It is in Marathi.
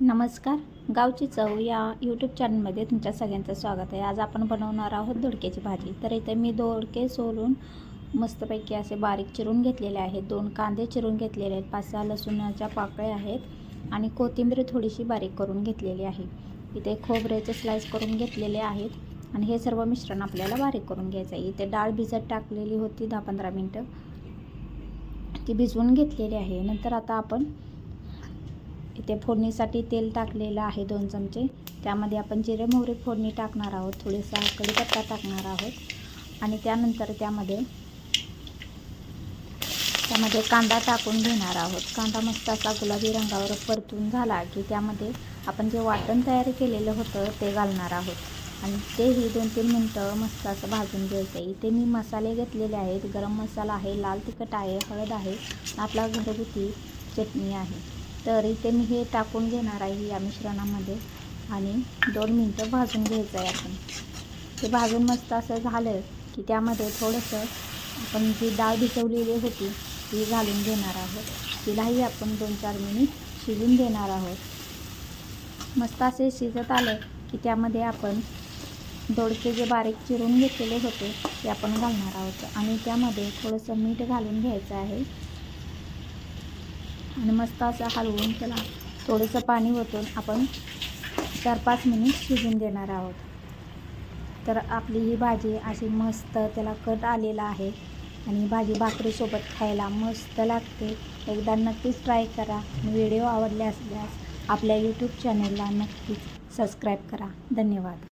नमस्कार. गावची चव या यूट्यूब चॅनलमध्ये तुमच्या सगळ्यांचं स्वागत आहे. आज आपण बनवणार आहोत दोडक्याची भाजी. तर इथे मी दोडके सोलून मस्तपैकी असे बारीक चिरून घेतलेले आहेत. दोन कांदे चिरून घेतलेले आहेत. पाच सहा लसूणाच्या पाकळ्या आहेत आणि कोथिंबीर थोडीशी बारीक करून घेतलेली आहे. इथे खोबऱ्याचे स्लाईस करून घेतलेले आहेत आणि हे सर्व मिश्रण आपल्याला बारीक करून घ्यायचं आहे. इथे डाळ भिजत टाकलेली होती दहा पंधरा मिनटं. ती भिजवून घेतलेली आहे. नंतर आता आपण इथे फोडणीसाठी तेल टाकलेलं आहे दोन चमचे. त्यामध्ये आपण जिरे मोहरी फोडणी टाकणार आहोत. थोडीसा कढीपत्ता टाकणार आहोत. आणि त्यानंतर त्यामध्ये त्यामध्ये कांदा टाकून घेणार आहोत. कांदा मस्त असा गुलाबी रंगावर परतून झाला की त्यामध्ये आपण जे वाटण तयार केलेलं होतं ते घालणार आहोत. आणि तेही दोन तीन मिनटं मस्त असं भाजून घ्यायचं आहे इथे मी मसाले घेतलेले आहेत. गरम मसाला आहे लाल तिखट आहे हळद आहे आपला घरगुती चटणी आहे. तर इथे मी हे टाकून घेणार आहे या मिश्रणामध्ये. आणि दोन मिनटं भाजून घ्यायचं आहे आपण. ते भाजून मस्त असं झालं की त्यामध्ये थोडंसं आपण जी डाळ भिजवलेली होती ती घालून घेणार आहोत. तिलाही आपण दोन चार मिनिट शिजून देणार आहोत. मस्त असे शिजत आलं की त्यामध्ये आपण दोडके जे बारीक चिरून घेतलेले होते ते आपण घालणार आहोत. आणि त्यामध्ये थोडंसं मीठ घालून घ्यायचं आहे. आणि मस्त असं हलवून त्याला थोडंसं पाणी ओतून आपण चार पाच मिनिट शिजून देणार आहोत. तर आपली ही भाजी अशी मस्त त्याला कट आलेला आहे आणि भाजी भाकरीसोबत खायला मस्त लागते. एकदा नक्कीच ट्राय करा. व्हिडिओ आवडले असल्यास आपल्या यूट्यूब चॅनलला नक्कीच सबस्क्राईब करा. धन्यवाद.